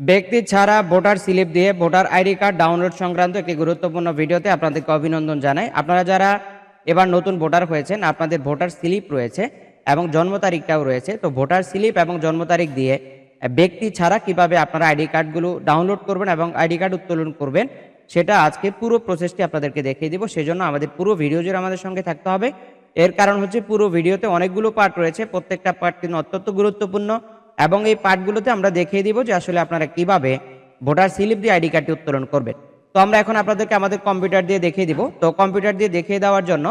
ব্যক্তি ছাড়া voter slip দিয়ে ভোটার আইডি কার্ড ডাউনলোড সংক্রান্ত একটি গুরুত্বপূর্ণ ভিডিওতে আপনাদেরকে অভিনন্দন জানাই। আপনারা যারা এবার নতুন ভোটার হয়েছেন, আপনাদের ভোটার স্লিপ রয়েছে এবং জন্ম তারিখটাও রয়েছে। তো ভোটার স্লিপ এবং জন্ম তারিখ দিয়ে ব্যক্তি ছাড়া কীভাবে আপনারা আইডি কার্ডগুলো ডাউনলোড করবেন এবং আইডি কার্ড উত্তোলন করবেন, সেটা আজকে পুরো প্রসেসটি আপনাদেরকে দেখিয়ে দিব। সেজন্য আমাদের পুরো ভিডিও জুড়ে আমাদের সঙ্গে থাকতে হবে। এর কারণ হচ্ছে পুরো ভিডিওতে অনেকগুলো পার্ট রয়েছে। প্রত্যেকটা পার্ট কিন্তু অত্যন্ত গুরুত্বপূর্ণ। এবং এই পার্টগুলোতে আমরা দেখিয়ে দিব যে আসলে আপনারা কীভাবে ভোটার স্লিপ দিয়ে আইডি কার্ডটি উত্তোলন করবেন। তো আমরা এখন আপনাদেরকে আমাদের কম্পিউটার দিয়ে দেখিয়ে দিব। তো কম্পিউটার দিয়ে দেখিয়ে দেওয়ার জন্য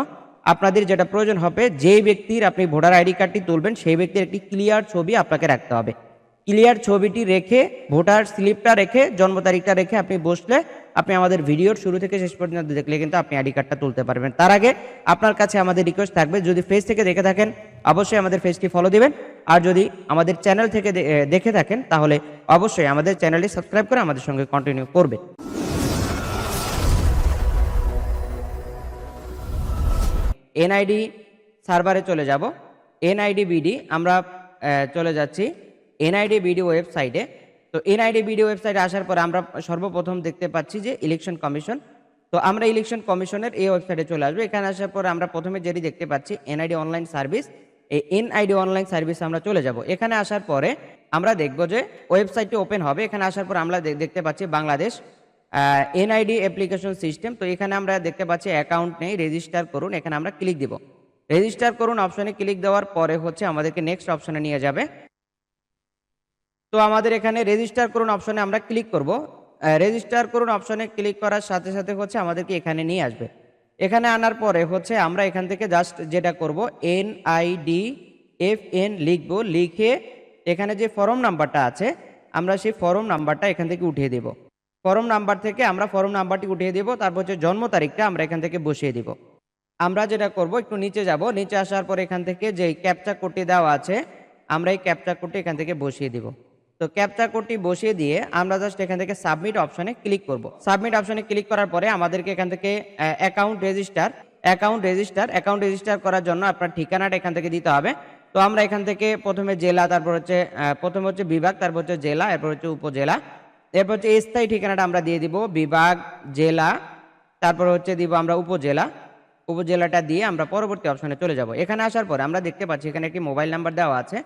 আপনাদের যেটা প্রয়োজন হবে, যেই ব্যক্তির আপনি ভোটার আইডি কার্ডটি তুলবেন, সেই ব্যক্তির একটি ক্লিয়ার ছবি আপনাকে রাখতে হবে। ক্লিয়ার ছবিটি রেখে, ভোটার স্লিপটা রেখে, জন্ম তারিখটা রেখে আপনি বসলে আপনি আমাদের ভিডিওর শুরু থেকে শেষ পর্যন্ত দেখলে কিন্তু আপনি আইডি কার্ডটা তুলতে পারবেন। তার আগে আপনার কাছে আমাদের রিকোয়েস্ট থাকবে। যদি ফেস থেকে দেখে থাকেন অবশ্যই আমাদের ফেসটি ফলো দিবেন। আর যদি আমাদের চ্যানেল থেকে দেখে থাকেন, তাহলে অবশ্যই আমাদের চ্যানেলটি সাবস্ক্রাইব করে আমাদের সঙ্গে কন্টিনিউ করবেন। এনআইডি সার্ভারে চলে যাব। এনআইডি বিডি, আমরা চলে যাচ্ছি এনআইডি বিডি ওয়েবসাইটে। তো এনআইডি বিডি ওয়েবসাইটে আসার পর আমরা সর্বপ্রথম দেখতে পাচ্ছি যে ইলেকশন কমিশন তো আমরা ইলেকশন কমিশনের এই ওয়েবসাইটে চলে আসব। এখানে আসার পর আমরা প্রথমে যেটি দেখতে পাচ্ছি, এনআইডি অনলাইন সার্ভিস এই এনআইডি অনলাইন সার্ভিসে আমরা চলে যাব। এখানে আসার পরে আমরা দেখব যে ওয়েবসাইটটি ওপেন হবে। এখানে আসার পর আমরা দেখতে পাচ্ছি বাংলাদেশ এনআইডি অ্যাপ্লিকেশন সিস্টেম। তো এখানে আমরা দেখতে পাচ্ছি অ্যাকাউন্ট নেই, রেজিস্টার করুন। এখানে আমরা ক্লিক দিব। রেজিস্টার করুন অপশনে ক্লিক দেওয়ার পরে হচ্ছে আমাদেরকে নেক্সট অপশনে নিয়ে যাবে। তো আমাদের এখানে রেজিস্টার করুন অপশনে আমরা ক্লিক করব। রেজিস্টার করুন অপশনে ক্লিক করার সাথে সাথে হচ্ছে আমাদেরকে এখানে নিয়ে আসবে। এখানে আনার পরে হচ্ছে আমরা এখান থেকে জাস্ট যেটা করব N I D F N লিখব, লিখে এখানে যে ফর্ম নাম্বারটা আছে, আমরা সেই ফর্ম নাম্বারটা এখান থেকে উঠিয়ে দেব। ফর্ম নাম্বার থেকে আমরা ফর্ম নাম্বারটি উঠিয়ে দেব, তারপর হচ্ছে জন্ম তারিখটা আমরা এখান থেকে বসিয়ে দিব। আমরা যেটা করব, একটু নিচে যাব, নিচে আসার পর এখান থেকে যে ক্যাপচা কোডটি দেওয়া আছে, আমরা এই ক্যাপচা কোডটি এখান থেকে বসিয়ে দিব। তো ক্যাপচা কোডটি বসিয়ে দিয়ে আমরা জাস্ট এখান থেকে সাবমিট অপশনে ক্লিক করব। সাবমিট অপশনে ক্লিক করার পরে আমাদেরকে এখান থেকে account register account register account register করার জন্য আপনার ঠিকানাটা এখান থেকে দিতে হবে। তো আমরা এখান থেকে প্রথমে জেলা, তারপর হচ্ছে প্রথমে হচ্ছে বিভাগ, তারপর হচ্ছে জেলা, এরপর হচ্ছে উপজেলা, এরপর হচ্ছে স্থায়ী ঠিকানাটা আমরা দিয়ে দিব বিভাগ, জেলা, তারপর হচ্ছে দিব আমরা উপজেলা। উপজেলাটা দিয়ে আমরা পরবর্তী অপশনে চলে যাব। এখানে আসার পরে আমরা দেখতে পাচ্ছি এখানে একটি মোবাইল নাম্বার দেওয়া আছে।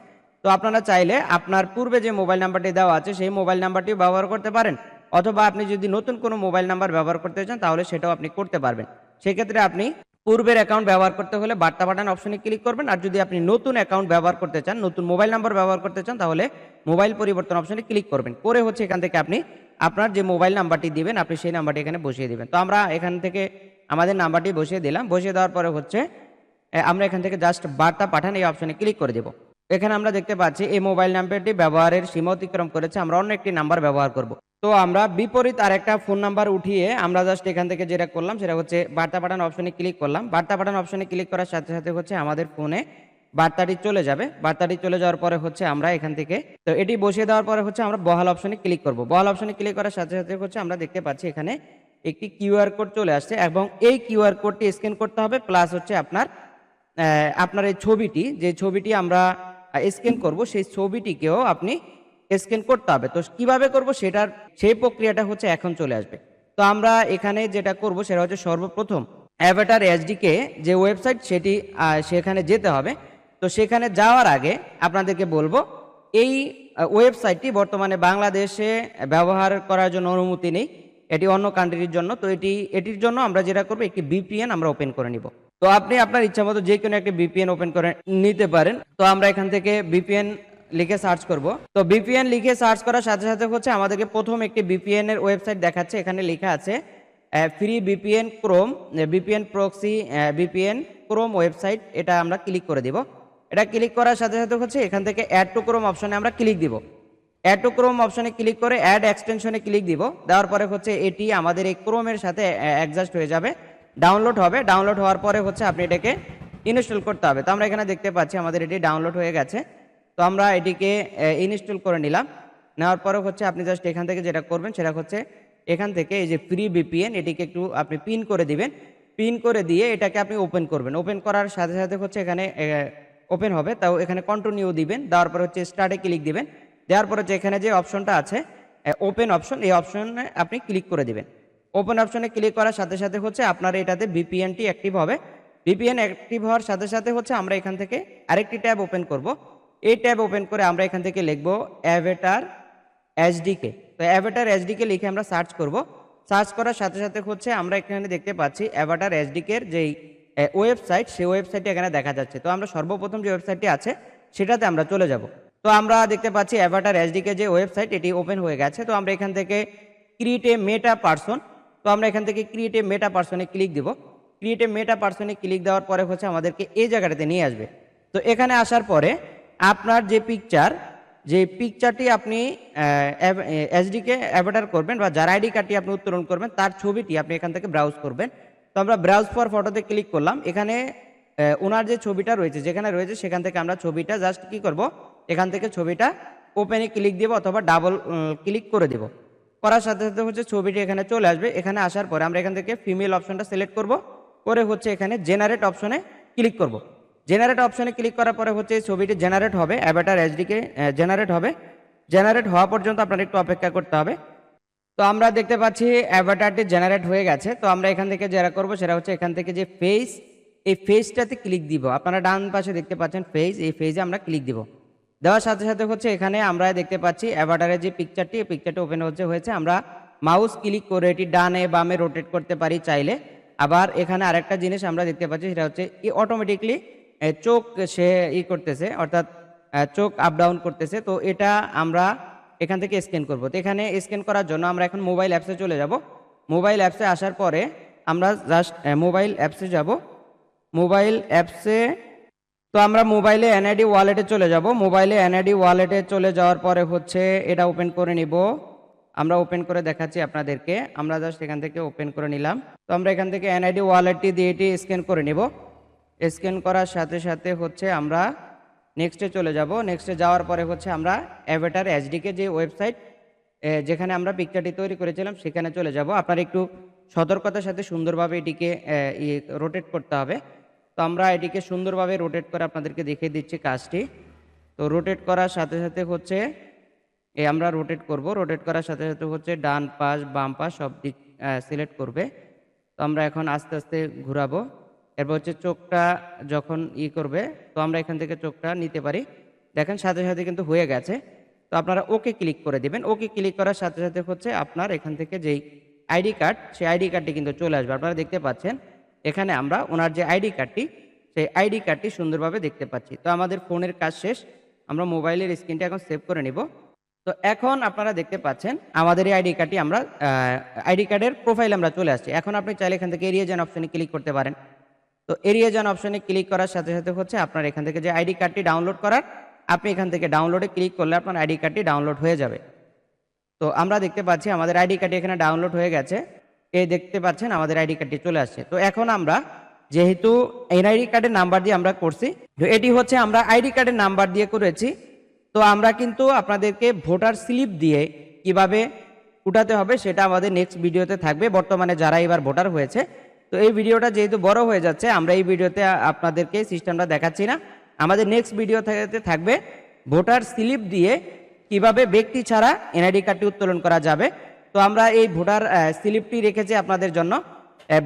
তো আপনারা চাইলে আপনার পূর্বে যে মোবাইল নাম্বারটি দেওয়া আছে, সেই মোবাইল নাম্বারটি ব্যবহার করতে পারেন। অথবা আপনি যদি নতুন কোনো মোবাইল নাম্বার ব্যবহার করতে চান, তাহলে সেটাও আপনি করতে পারবেন। সেক্ষেত্রে আপনি পূর্বের অ্যাকাউন্ট ব্যবহার করতে হলে বার্তা পাঠান অপশনে ক্লিক করবেন। আর যদি আপনি নতুন অ্যাকাউন্ট ব্যবহার করতে চান, নতুন মোবাইল নাম্বার ব্যবহার করতে চান, তাহলে মোবাইল পরিবর্তন অপশনে ক্লিক করবেন। করে হচ্ছে এখান থেকে আপনি আপনার যে মোবাইল নাম্বারটি দিবেন, আপনি সেই নাম্বারটি এখানে বসিয়ে দিবেন। তো আমরা এখান থেকে আমাদের নাম্বারটি বসিয়ে দিলাম। বসিয়ে দেওয়ার পরে হচ্ছে আমরা এখান থেকে জাস্ট বার্তা পাঠান, এই অপশনে ক্লিক করে দেব। এখানে আমরা দেখতে পাচ্ছি, এই মোবাইল নাম্বারটি ব্যবহারের সীমা অতিক্রম করেছে, আমরা অন্য একটি নাম্বার ব্যবহার করব। তো আমরা বিপরীত আরেকটা ফোন নাম্বার উঠিয়ে আমরা জাস্ট এখান থেকে যেটা করলাম, সেটা হচ্ছে বার্তা পাঠান অপশনে ক্লিক করলাম। বার্তা পাঠান অপশনে ক্লিক করার সাথে সাথে হচ্ছে আমাদের ফোনে বার্তাটি চলে যাবে। বার্তাটি চলে যাওয়ার পরে হচ্ছে আমরা এখান থেকে, তো এটি বসিয়ে দেওয়ার পরে হচ্ছে আমরা বহাল অপশনে ক্লিক করব। বহাল অপশনে ক্লিক করার সাথে সাথে হচ্ছে আমরা দেখতে পাচ্ছি এখানে একটি কিউআর কোড চলে আসছে এবং এই কিউআর কোডটি স্ক্যান করতে হবে প্লাস হচ্ছে আপনার আপনার এই ছবিটি, যে ছবিটি আমরা স্ক্যান করব, সেই ছবিটিকেও আপনি স্ক্যান করতে হবে। তো কীভাবে করব সেটার, সেই প্রক্রিয়াটা হচ্ছে এখন চলে আসবে। তো আমরা এখানে যেটা করব সেটা হচ্ছে সর্বপ্রথম অ্যাভাটার এসডিকে যে ওয়েবসাইট সেটি সেখানে যেতে হবে। তো সেখানে যাওয়ার আগে আপনাদেরকে বলব, এই ওয়েবসাইটটি বর্তমানে বাংলাদেশে ব্যবহার করার জন্য অনুমতি নেই। এটি অন্য কান্ট্রির জন্য। তো এটি, এটির জন্য আমরা যেটা করব, একটি বিপিএন আমরা ওপেন করে নিব। তো আপনি আপনার ইচ্ছা মতো যে কোনো একটি বিপিএন ওপেন করে নিতে পারেন। তো আমরা এখান থেকে বিপিএন লিখে সার্চ করব। তো বিপিএন লিখে সার্চ করার সাথে সাথে হচ্ছে আমাদেরকে প্রথম একটি বিপিএন এর ওয়েবসাইট দেখাচ্ছে। এখানে লেখা আছে free VPN Chrome VPN proxy VPN Chrome website এটা আমরা ক্লিক করে দিব। এটা ক্লিক করার সাথে সাথে হচ্ছে এখান থেকে অ্যাড টু ক্রোম অপশনে আমরা ক্লিক দিব। অ্যাড টু ক্রোম অপশনে ক্লিক করে অ্যাড এক্সটেনশনে ক্লিক দিব। দেওয়ার পরে হচ্ছে এটি আমাদের এই ক্রোমের সাথে অ্যাডজাস্ট হয়ে যাবে। ডাউনলোড হবে। ডাউনলোড হওয়ার পরে হচ্ছে আপনি এটাকে ইনস্টল করতে হবে। তো আমরা এখানে দেখতে পাচ্ছি আমাদের এটি ডাউনলোড হয়ে গেছে। তো আমরা এটিকে ইনস্টল করে নিলাম। নেওয়ার পরে হচ্ছে আপনি জাস্ট এখান থেকে যেটা করবেন সেটা হচ্ছে এখান থেকে এই যে ফ্রি বিপিএন এটিকে একটু আপনি পিন করে দিবেন। পিন করে দিয়ে এটাকে আপনি ওপেন করবেন। ওপেন করার সাথে সাথে হচ্ছে এখানে ওপেন হবে। তাও এখানে কন্টিনিউ দিবেন। দেওয়ার পর হচ্ছে স্টার্টে ক্লিক দিবেন। দেওয়ার পরে যে এখানে যে অপশনটা আছে ওপেন অপশন এই অপশনে আপনি ক্লিক করে দিবেন। ওপেন অপশনে ক্লিক করার সাথে সাথে হচ্ছে আপনার এটাতে বিপিএনটি অ্যাক্টিভ হবে। ভিপিএন অ্যাক্টিভ হওয়ার সাথে সাথে হচ্ছে আমরা এখান থেকে আরেকটি ট্যাব ওপেন করব। এই ট্যাব ওপেন করে আমরা এখান থেকে লিখব অ্যাভেটার এইচডিকে তো অ্যাভেটার এইচডিকে লিখে আমরা সার্চ করব। সার্চ করার সাথে সাথে হচ্ছে আমরা এখানে দেখতে পাচ্ছি অ্যাভেটার এইচডিকের যেই ওয়েবসাইট সেই ওয়েবসাইটটি এখানে দেখা যাচ্ছে। তো আমরা সর্বপ্রথম যে ওয়েবসাইটটি আছে, সেটাতে আমরা চলে যাব। তো আমরা দেখতে পাচ্ছি অ্যাভাটার এইচডিকে যে ওয়েবসাইট এটি ওপেন হয়ে গেছে। তো আমরা এখান থেকে ক্রিয়েট এ মেটা পার্সন তো আমরা এখান থেকে ক্রিয়েট এ মেটা পার্সনে ক্লিক দিব। ক্রিয়েট এ মেটা পার্সনে ক্লিক দেওয়ার পরে হচ্ছে আমাদেরকে এই জায়গাটাতে নিয়ে আসবে। তো এখানে আসার পরে আপনার যে পিকচার যে পিকচারটি আপনি এসডিকে অ্যাভাটার করবেন বা যার আইডি কার্ডটি আপনি উত্তোলন করবেন, তার ছবিটি আপনি এখান থেকে ব্রাউজ করবেন। তো আমরা ব্রাউজ ফর ফটোতে ক্লিক করলাম। এখানে ওনার যে ছবিটা রয়েছে, যেখানে রয়েছে, সেখান থেকে আমরা ছবিটা জাস্ট কি করব? এখান থেকে ছবিটা ওপেনে ক্লিক দেব অথবা ডাবল ক্লিক করে দেব। করার সাথে সাথে হচ্ছে ছবিটি এখানে চলে আসবে। এখানে আসার পরে আমরা এখান থেকে ফিমেল অপশনটা সিলেক্ট করব। করে হচ্ছে এখানে জেনারেট অপশনে ক্লিক করব। জেনারেট অপশনে ক্লিক করার পরে হচ্ছে এই ছবিটি জেনারেট হবে অ্যাভাটার এইচডিকে জেনারেট হবে। জেনারেট হওয়া পর্যন্ত আপনার একটু অপেক্ষা করতে হবে। তো আমরা দেখতে পাচ্ছি অ্যাভাটারটি জেনারেট হয়ে গেছে। তো আমরা এখান থেকে যারা করব সেটা হচ্ছে এখান থেকে যে ফেস এই ফেসটাতে ক্লিক দিব। আপনারা ডান পাশে দেখতে পাচ্ছেন ফেস এই ফেজে আমরা ক্লিক দিব। দেওয়ার সাথে সাথে হচ্ছে এখানে আমরা দেখতে পাচ্ছি অ্যাভাটারের যে পিকচারটি এই পিকচারটি ওপেন হচ্ছে হয়েছে আমরা মাউস ক্লিক করে এটি ডানে, বামে রোটেট করতে পারি চাইলে। আবার এখানে আরেকটা জিনিস আমরা দেখতে পাচ্ছি, সেটা হচ্ছে ই অটোমেটিকলি চোখ সে ই করতেছে, অর্থাৎ চোখ আপ ডাউন করতেছে। তো এটা আমরা এখান থেকে স্ক্যান করব। তো এখানে স্ক্যান করার জন্য আমরা এখন মোবাইল অ্যাপসে চলে যাব। মোবাইল অ্যাপসে আসার পরে আমরা জাস্ট মোবাইল অ্যাপসে যাব। মোবাইল অ্যাপসে তো আমরা মোবাইলে এনআইডি ওয়ালেটে চলে যাব। মোবাইলে এনআইডি ওয়ালেটে চলে যাওয়ার পরে হচ্ছে এটা ওপেন করে নিব। আমরা ওপেন করে দেখাচ্ছি আপনাদেরকে। আমরা জাস্ট এখান থেকে ওপেন করে নিলাম। তো আমরা এখান থেকে এনআইডি ওয়ালেটটি দিয়ে এটি স্ক্যান করে নিব। স্ক্যান করার সাথে সাথে হচ্ছে আমরা নেক্সটে চলে যাব। নেক্সটে যাওয়ার পরে হচ্ছে আমরা অ্যাভেটার এইচডিকে যে ওয়েবসাইট যেখানে আমরা পিকচারটি তৈরি করেছিলাম, সেখানে চলে যাব। আপনার একটু সতর্কতার সাথে সুন্দরভাবে এটিকে রোটেট করতে হবে। আমরা এটিকে সুন্দরভাবে রোটেট করে আপনাদেরকে দেখিয়ে দিচ্ছি কাজটি। তো রোটেট করার সাথে সাথে হচ্ছে এ আমরা রোটেট করব। রোটেট করার সাথে সাথে হচ্ছে ডান পাশ, বাম পাশ সব দিক সিলেক্ট করবে। তো আমরা এখন আস্তে আস্তে ঘোরাবো। এরপর হচ্ছে চোখটা যখন ই করবে, তো আমরা এখান থেকে চোখটা নিতে পারি। দেখেন সাথে সাথে কিন্তু হয়ে গেছে। তো আপনারা ওকে ক্লিক করে দেবেন। ওকে ক্লিক করার সাথে সাথে হচ্ছে আপনার এখান থেকে যেই আইডি কার্ড, সেই আইডি কার্ডটি কিন্তু চলে আসবে। আপনারা দেখতে পাচ্ছেন এখানে আমরা ওনার যে আইডি কার্ডটি, সেই আইডি কার্ডটি সুন্দরভাবে দেখতে পাচ্ছি। তো আমাদের ফোনের কাজ শেষ, আমরা মোবাইলের স্ক্রিনটা এখন সেভ করে নিব। তো এখন আপনারা দেখতে পাচ্ছেন, আমাদের এই আইডি কার্ডটি আমরা আইডি কার্ডের প্রোফাইল আমরা চলে আসছি। এখন আপনি চাইলে এখান থেকে এরিয়া যান অপশনে ক্লিক করতে পারেন। তো এরিয়া যান অপশনে ক্লিক করার সাথে সাথে হচ্ছে আপনার এখান থেকে যে আইডি কার্ডটি ডাউনলোড করার, আপনি এখান থেকে ডাউনলোডে ক্লিক করলে আপনার আইডি কার্ডটি ডাউনলোড হয়ে যাবে। তো আমরা দেখতে পাচ্ছি আমাদের আইডি কার্ডটি এখানে ডাউনলোড হয়ে গেছে। এই দেখতে পাচ্ছেন, আমাদের আইডি কার্ডটি চলে আসছে। তো এখন আমরা যেহেতু এনআইডি কার্ডের নাম্বার দিয়ে আমরা করছি, তো এটি হচ্ছে আমরা আইডি কার্ডের নাম্বার দিয়ে করেছি। তো আমরা কিন্তু আপনাদেরকে ভোটার স্লিপ দিয়ে কীভাবে উঠাতে হবে সেটা আমাদের নেক্সট ভিডিওতে থাকবে। বর্তমানে যারা এবার ভোটার হয়েছে, তো এই ভিডিওটা যেহেতু বড় হয়ে যাচ্ছে, আমরা এই ভিডিওতে আপনাদেরকে সিস্টেমটা দেখাচ্ছি না। আমাদের নেক্সট ভিডিও থেকে থাকবে ভোটার স্লিপ দিয়ে কীভাবে ব্যক্তি ছাড়া এনআইডি কার্ডটি উত্তোলন করা যাবে। তো আমরা এই ভোটার স্লিপটি রেখেছি আপনাদের জন্য।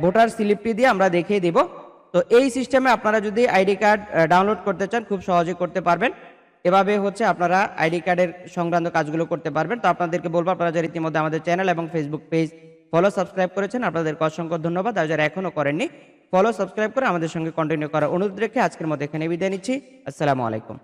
ভোটার স্লিপটি দিয়ে আমরা দেখিয়ে দিব। তো এই সিস্টেমে আপনারা যদি আইডি কার্ড ডাউনলোড করতে চান, খুব সহজে করতে পারবেন। এভাবে হচ্ছে আপনারা আইডি কার্ডের সংক্রান্ত কাজগুলো করতে পারবেন। তো আপনাদেরকে বলব, আপনারা যারা ইতিমধ্যে আমাদের চ্যানেল এবং ফেসবুক পেজ ফলো সাবস্ক্রাইব করেছেন, আপনাদেরকে অসংখ্য ধন্যবাদ। আর যারা এখনও করেননি ফলো সাবস্ক্রাইব করে আমাদের সঙ্গে কন্টিনিউ করার অনুরোধ রেখে আজকের মতো এখানে বিদায় নিচ্ছি। আসসালামু আলাইকুম।